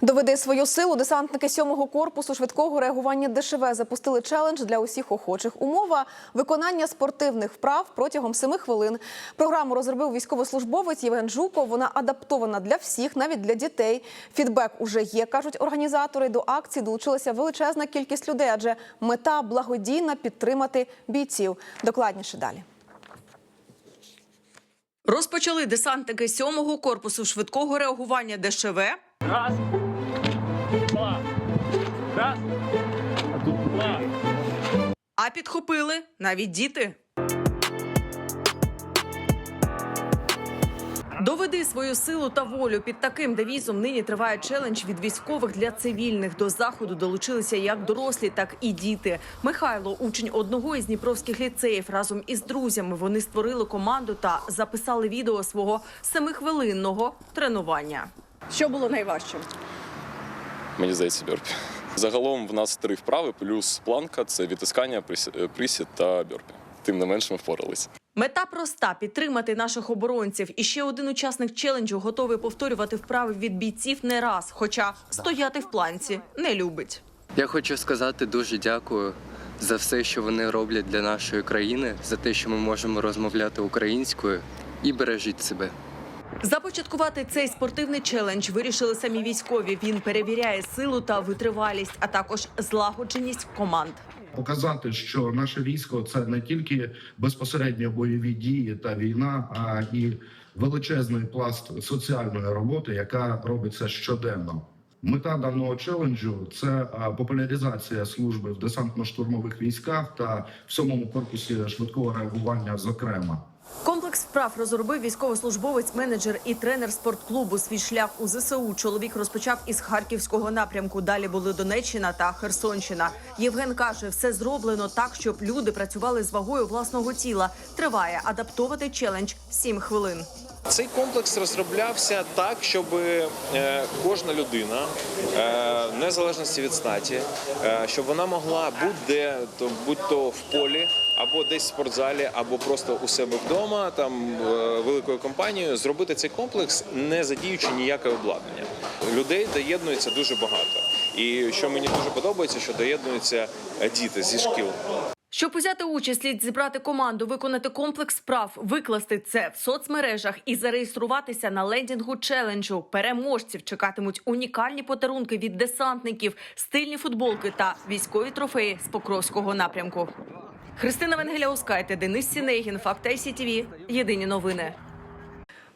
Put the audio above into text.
Доведи свою силу. Десантники 7-го корпусу швидкого реагування ДШВ запустили челендж для усіх охочих. Умова виконання спортивних вправ протягом 7 хвилин. Програму розробив військовослужбовець Євген Жуков. Вона адаптована для всіх, навіть для дітей. Фідбек уже є, кажуть організатори. До акції долучилася величезна кількість людей, адже мета благодійна підтримати бійців. Докладніше далі. Розпочали десантники 7-го корпусу швидкого реагування ДШВ Раз, два, раз, два. а підхопили навіть діти. Доведи свою силу та волю. Під таким девізом нині триває челендж від військових для цивільних. До заходу долучилися як дорослі, так і діти. Михайло, учень одного із дніпровських ліцеїв, разом із друзями вони створили команду та записали відео свого семихвилинного тренування. Що було найважчим? Мені здається, бьорпі. Загалом в нас три вправи, плюс планка це відтискання, е, присід та бьорпі. Тим не менш ми впоралися. Мета проста підтримати наших оборонців. І ще один учасник челенджу готовий повторювати вправи від бійців не раз, хоча стояти в планці не любить. Я хочу сказати дуже дякую за все, що вони роблять для нашої країни, за те, що ми можемо розмовляти українською і бережіть себе. Започаткувати цей спортивний челендж вирішили самі військові. Він перевіряє силу та витривалість, а також злагодженість команд. показати, що наше військо це не тільки безпосередньо бойові дії та війна, а і величезний пласт соціальної роботи, яка робиться щоденно. Мета даного челенджу це популяризація служби в десантно-штурмових військах та в сьомому корпусі швидкого реагування. Зокрема, Вправ розробив військовослужбовець, менеджер і тренер спортклубу. Свій шлях у ЗСУ чоловік розпочав із харківського напрямку. Далі були Донеччина та Херсонщина. Євген каже, все зроблено так, щоб люди працювали з вагою власного тіла. Триває адаптовувати челендж 7 хвилин. Цей комплекс розроблявся так, щоб е, кожна людина, е, незалежності від статі, е, щоб вона могла будь-де, то будь-то в полі, або десь в спортзалі, або просто у себе вдома, там е, великою компанією, зробити цей комплекс, не задіючи ніяке обладнання. Людей доєднується дуже багато. І що мені дуже подобається, що доєднуються е, діти зі шкіл. Щоб узяти участь, слід зібрати команду, виконати комплекс справ, викласти це в соцмережах і зареєструватися на лендінгу челенджу. Переможців чекатимуть унікальні подарунки від десантників, стильні футболки та військові трофеї з Покровського напрямку. Христина Венгеля Оскайте, Денис Сінегін, Факт ТВ. Єдині новини.